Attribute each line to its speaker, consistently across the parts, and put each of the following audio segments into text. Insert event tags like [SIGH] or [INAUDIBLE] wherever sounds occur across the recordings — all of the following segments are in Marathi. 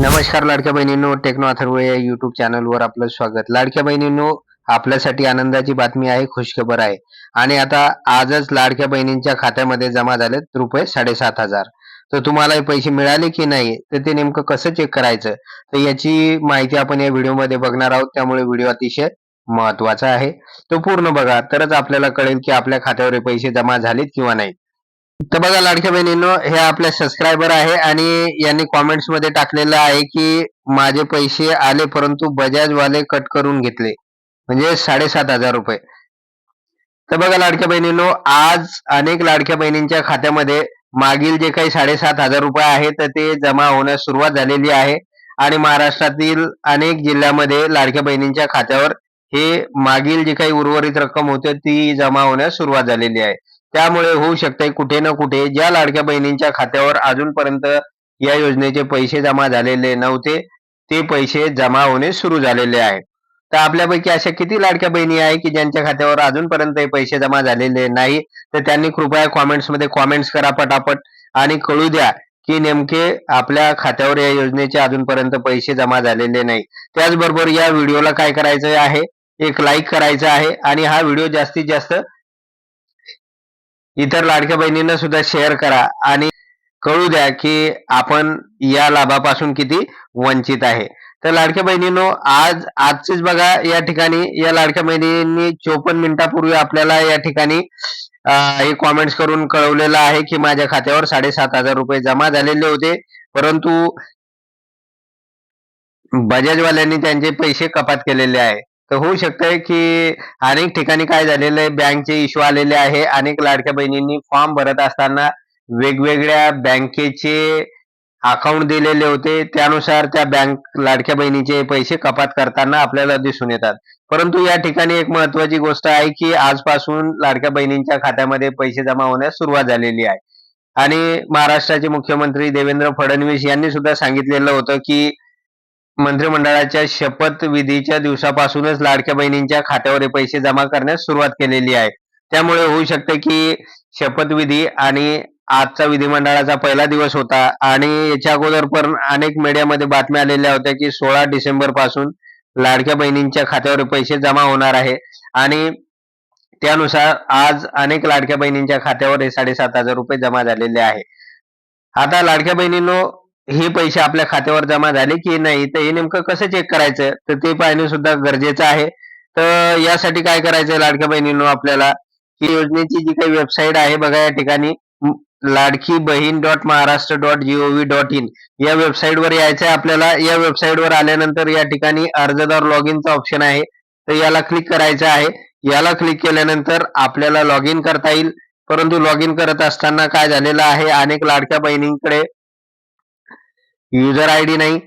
Speaker 1: नमस्कार लाडक्या बहिणींनो टेक्नो अथर्व या युट्यूब चॅनलवर आपलं स्वागत. लाडक्या बहिणींनो आपल्यासाठी आनंदाची बातमी आहे खुशखबर आहे. आणि आता आजच लाडक्या बहिणींच्या खात्यामध्ये जमा झालेत रुपये साडेसात हजार. तर तुम्हाला हे पैसे मिळाले की नाही तर ते नेमकं कसं चेक करायचं? तर याची माहिती आपण या व्हिडिओमध्ये बघणार आहोत. त्यामुळे व्हिडिओ अतिशय महत्त्वाचा आहे. तो पूर्ण बघा. तरच आपल्याला कळेल की आपल्या खात्यावर हे पैसे जमा झालेत किंवा नाही तर बघा लाडक्या बहिणींनो हे आपल्या सबस्क्रायबर आहे आणि यांनी कॉमेंट्समध्ये टाकलेलं आहे की माझे पैसे आले परंतु बजाज वाले कट करून घेतले. म्हणजे साडेसात हजार रुपये. तर बघा लाडक्या बहिणींनो आज अनेक लाडक्या बहिणींच्या खात्यामध्ये मागील जे काही साडेसात हजार रुपये आहे तर ते जमा होण्यास सुरुवात झालेली आहे. आणि महाराष्ट्रातील अनेक जिल्ह्यामध्ये लाडक्या बहिणींच्या खात्यावर हे मागील जी काही उर्वरित रक्कम होते ती जमा होण्यास सुरुवात झालेली आहे. त्यामुळे होऊ शकते कुठे ना कुठे ज्या लाडक्या बहिणींच्या खात्यावर अजूनपर्यंत या योजनेचे पैसे जमा झालेले नव्हते ते पैसे जमा होणे सुरू झालेले आहे. तर आपल्यापैकी अशा किती लाडक्या बहिणी आहे की ज्यांच्या खात्यावर अजूनपर्यंत हे पैसे जमा झालेले नाही? तर त्यांनी कृपया कॉमेंट्समध्ये कॉमेंट्स करा पटापट आणि कळू द्या की नेमके आपल्या खात्यावर या योजनेचे अजूनपर्यंत पैसे जमा झालेले नाही. त्याचबरोबर या व्हिडिओला काय करायचं आहे? एक लाईक करायचं आहे आणि हा व्हिडिओ जास्तीत जास्त इतर लाडक्या बहिणींना सुद्धा शेअर करा आणि कळू द्या की आपण या लाभापासून किती वंचित आहे. तर लाडक्या बहिणींनो आज आजचीच बघा या ठिकाणी या लाडक्या बहिणींनी चोपन्न मिनिटापूर्वी आपल्याला या ठिकाणी हे कॉमेंट्स करून कळवलेलं आहे की माझ्या खात्यावर साडेसात हजार रुपये जमा झालेले होते. परंतु बजाजवाल्यांनी त्यांचे पैसे कपात केलेले आहे. तर होऊ शकतंय की अनेक ठिकाणी काय झालेलं आहे बँकचे इश्यू आलेले आहे. अनेक लाडक्या बहिणींनी फॉर्म भरत असताना वेगवेगळ्या बँकेचे अकाउंट दिलेले होते. त्यानुसार त्या बँक लाडक्या बहिणीचे पैसे कपात करताना आपल्याला दिसून येतात. परंतु या ठिकाणी एक महत्वाची गोष्ट आहे की आजपासून लाडक्या बहिणींच्या खात्यामध्ये पैसे जमा होण्यास सुरुवात झालेली आहे. आणि महाराष्ट्राचे मुख्यमंत्री देवेंद्र फडणवीस यांनी सुद्धा सांगितलेलं होतं की मंत्रिमंडळाच्या शपथविधीच्या दिवसापासूनच लाडक्या बहिणींच्या खात्यावर पैसे जमा करण्यास सुरुवात केलेली आहे. त्यामुळे होऊ शकते की शपथविधी आणि आजचा विधिमंडळाचा पहिला दिवस होता आणि याच्या अगोदर पण अनेक मीडियामध्ये बातम्या आलेल्या होत्या की सोळा डिसेंबरपासून लाडक्या बहिणींच्या खात्यावर पैसे जमा होणार आहे आणि त्यानुसार आज अनेक लाडक्या बहिणींच्या खात्यावर हे साडेसात हजार रुपये जमा झालेले आहे. आता लाडक्या बहिणींनो हे पैसे आपल्या खात्यावर जमा झाले की नाही तर हे नेमकं कसं चेक करायचं? तर ते पाहणे सुद्धा गरजेचं आहे. तर यासाठी काय करायचं लाडक्या बहिणींनो आपल्याला? ही योजनेची जी काही वेबसाईट आहे बघा या ठिकाणी Ladki Bahin dot Maharashtra dot G O V dot in या वेबसाईटवर यायचं आहे आपल्याला. या वेबसाईटवर आल्यानंतर या ठिकाणी अर्जदार लॉग इनचा ऑप्शन आहे. तर याला क्लिक करायचं आहे. याला क्लिक केल्यानंतर आपल्याला लॉग इन करता येईल. परंतु लॉग इन करत असताना काय झालेलं आहे? अनेक लाडक्या बहिणींकडे युजर आय डी नाही.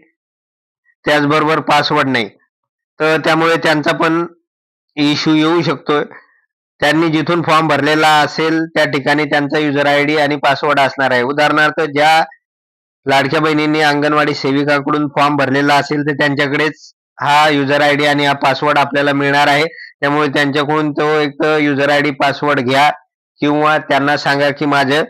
Speaker 1: त्याचबरोबर पासवर्ड नाही. तर त्यामुळे त्यांचा पण इश्यू येऊ शकतोय. त्यांनी जिथून फॉर्म भरलेला असेल त्या ठिकाणी त्यांचा युजर आय डी आणि पासवर्ड असणार आहे. उदाहरणार्थ ज्या लाडक्या बहिणींनी अंगणवाडी सेविकाकडून फॉर्म भरलेला असेल तर त्यांच्याकडेच हा युजर आय डी आणि हा पासवर्ड आपल्याला मिळणार आहे. त्यामुळे त्यांच्याकडून तो एक युजर आय डी पासवर्ड घ्या किंवा त्यांना सांगा की माझं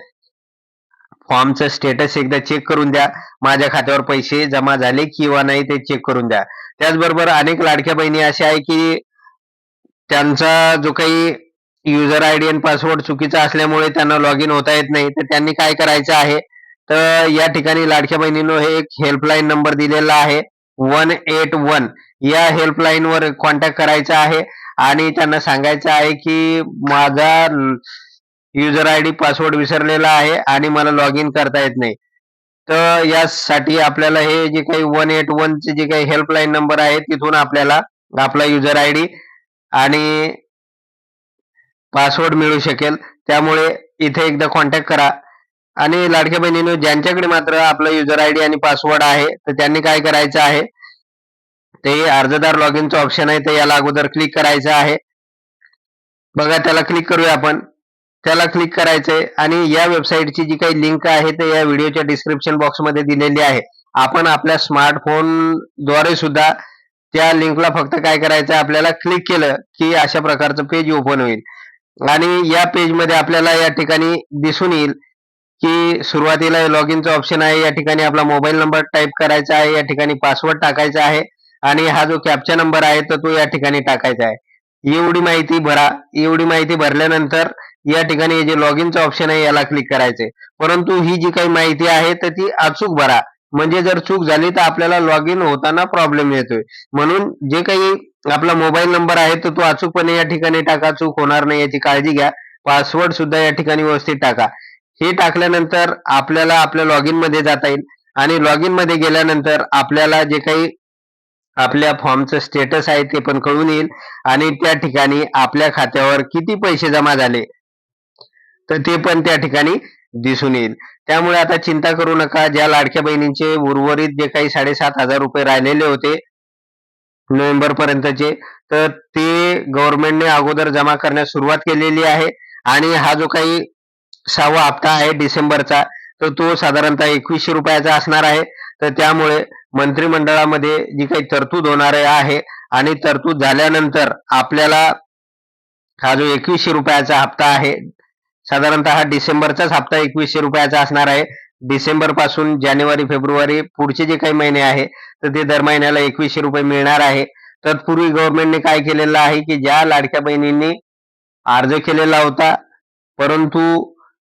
Speaker 1: फॉर्मचं स्टेटस एकदा चेक करून द्या. माझ्या खात्यावर पैसे जमा झाले किंवा नाही ते चेक करून द्या. त्याचबरोबर अनेक लाडक्या बहिणी अशा आहे की त्यांचा जो काही युजर आय डी आणि पासवर्ड चुकीचा असल्यामुळे त्यांना लॉग इन होता येत नाही. तर त्यांनी काय करायचं आहे? तर या ठिकाणी लाडक्या बहिणीनं हे एक हेल्पलाईन नंबर दिलेला आहे. वन एट वन या हेल्पलाईनवर कॉन्टॅक्ट करायचा आहे. आणि त्यांना सांगायचं आहे की माझा युजर आय डी पासवर्ड विसरलेला आहे आणि मला लॉग इन करता येत नाही. तर यासाठी आपल्याला हे जे काही वन एट वन चे जे काही हेल्पलाईन नंबर आहे तिथून आपल्याला आपला युजर आय डी आणि पासवर्ड मिळू शकेल. त्यामुळे इथे एकदा कॉन्टॅक्ट करा. आणि लाडक्या बहिणीनं ज्यांच्याकडे मात्र आपला युजर आय डी आणि पासवर्ड आहे तर त्यांनी काय करायचं आहे ते अर्जदार लॉग इनचं ऑप्शन आहे तर याला अगोदर क्लिक करायचं आहे. बघा त्याला क्लिक करूया आपण. त्याला क्लिक करायचंय. आणि या वेबसाईटची जी काही लिंक आहे ते या व्हिडिओच्या डिस्क्रिप्शन बॉक्समध्ये दिलेली आहे. आपण आपल्या स्मार्टफोनद्वारे सुद्धा त्या लिंकला फक्त काय करायचं आपल्याला क्लिक केलं की अशा प्रकारचं पेज ओपन होईल. आणि या पेजमध्ये आपल्याला या ठिकाणी दिसून येईल की सुरुवातीला लॉग इनचं ऑप्शन आहे. या ठिकाणी आपला मोबाईल नंबर टाईप करायचा आहे. या ठिकाणी पासवर्ड टाकायचा आहे. आणि हा जो कॅप्चा नंबर आहे तर तो या ठिकाणी टाकायचा आहे. एवढी माहिती भरा. एवढी माहिती भरल्यानंतर या ठिकाणी हे जे लॉग इनचं ऑप्शन आहे याला क्लिक करायचंय. परंतु ही जी काही माहिती आहे तर ती अचूक भरा. म्हणजे जर चूक झाली तर आपल्याला लॉग इन होताना प्रॉब्लेम येतोय. म्हणून जे काही आपला मोबाईल नंबर आहे तर तो अचूकपणे या ठिकाणी टाका. चूक होणार नाही याची काळजी घ्या. पासवर्ड सुद्धा या ठिकाणी व्यवस्थित टाका. हे टाकल्यानंतर आपल्याला आपल्या लॉग इनमध्ये जाता येईल. आणि लॉग इनमध्ये गेल्यानंतर आपल्याला जे काही आपल्या फॉर्मचं स्टेटस आहे ते पण कळून येईल. आणि त्या ठिकाणी आपल्या खात्यावर किती पैसे जमा झाले तर ते पण त्या ठिकाणी दिसून येईल. त्यामुळे आता चिंता करू नका. ज्या लाडक्या बहिणींचे उर्वरित जे काही साडेसात हजार रुपये राहिलेले होते नोव्हेंबर पर्यंतचे तर ते गव्हर्नमेंटने अगोदर जमा करण्यास सुरुवात केलेली आहे. आणि हा जो काही सहावा हप्ता आहे डिसेंबरचा तर तो साधारणतः एकवीसशे रुपयाचा असणार आहे. तर त्यामुळे मंत्रिमंडळामध्ये जी काही तरतूद होणार आहे आणि तरतूद झाल्यानंतर आपल्याला हा जो एकवीसशे रुपयाचा हप्ता आहे साधारणतः हा डिसेंबरचाच हप्ता एकवीसशे रुपयाचा असणार आहे. डिसेंबरपासून जानेवारी फेब्रुवारी पुढचे जे काही महिने आहे तर ते दर महिन्याला एकवीसशे रुपये मिळणार आहे. तत्पूर्वी गव्हर्नमेंटने काय केलेलं आहे की ज्या लाडक्या बहिणींनी अर्ज केलेला होता परंतु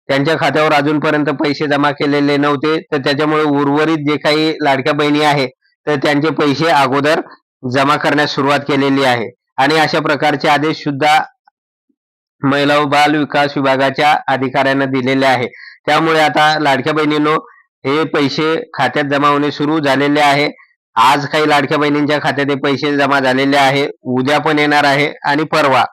Speaker 1: त्यांच्या खात्यावर अजूनपर्यंत पैसे जमा केलेले नव्हते तर त्याच्यामुळे उर्वरित जे काही लाडक्या बहिणी आहे तर त्यांचे पैसे अगोदर जमा करण्यास सुरुवात केलेली आहे. आणि अशा प्रकारचे आदेश सुद्धा महिला व बाल विकास विभागाच्या अधिकाऱ्यांना दिलेले आहे. त्यामुळे आता लाडक्या बहिणींनो हे पैसे खात्यात जमा होणे सुरू झालेले आहे. आज काही लाडक्या बहिणींच्या खात्यात हे पैसे जमा झालेले आहे. उद्या पण येणार आहे आणि परवा.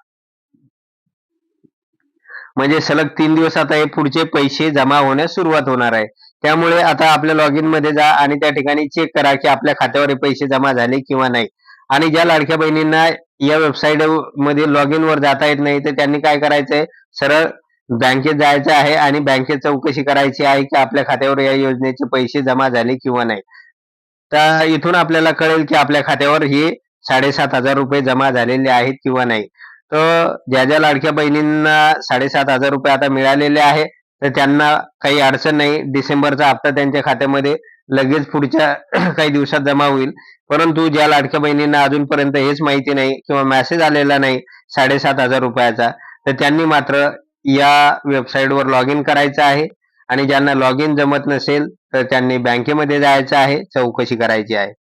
Speaker 1: म्हणजे सलग तीन दिवस आता हे पुढचे पैसे जमा होण्यास सुरुवात होणार आहे. त्यामुळे आता आपल्या लॉग इनमध्ये जा आणि त्या ठिकाणी चेक करा की आपल्या खात्यावर हे पैसे जमा झाले किंवा नाही. आणि ज्या लाडक्या बहिणींना या वेबसाईटमध्ये लॉग इन वर जाता येत नाही तर त्यांनी काय करायचंय? सरळ बँकेत जायचं आहे आणि बँकेत चौकशी करायची आहे की आपल्या खात्यावर या योजनेचे पैसे जमा झाले किंवा नाही. तर इथून आपल्याला कळेल की आपल्या खात्यावर हे साडेसात हजार रुपये जमा झालेले आहेत किंवा नाही. तर ज्या ज्या लाडक्या बहिणींना साडेसात हजार रुपये आता मिळालेले आहे तर त्यांना काही अडचण नाही. डिसेंबरचा हप्ता त्यांच्या खात्यामध्ये लगेच पुढच्या [CLEARS THROAT] काही दिवसात जमा होईल. परंतु ज्या लाडक्या बहिणींना अजूनपर्यंत हेच माहिती नाही किंवा मेसेज आलेला नाही साडेसात हजार रुपयाचा तर त्यांनी मात्र या वेबसाईटवर लॉग इन करायचं आहे. आणि ज्यांना लॉग इन जमत नसेल तर त्यांनी बँकेमध्ये जायचं आहे चौकशी करायची आहे.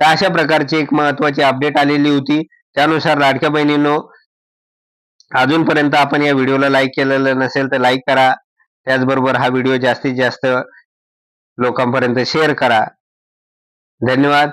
Speaker 1: तर अशा प्रकारची एक महत्वाची अपडेट आलेली होती. त्यानुसार लाडक्या बहिणींनो अजूनपर्यंत आपण या व्हिडिओला लाईक केलेलं नसेल तर लाईक करा. त्याचबरोबर हा व्हिडिओ जास्तीत जास्त लोकांपर्यंत शेअर करा. धन्यवाद.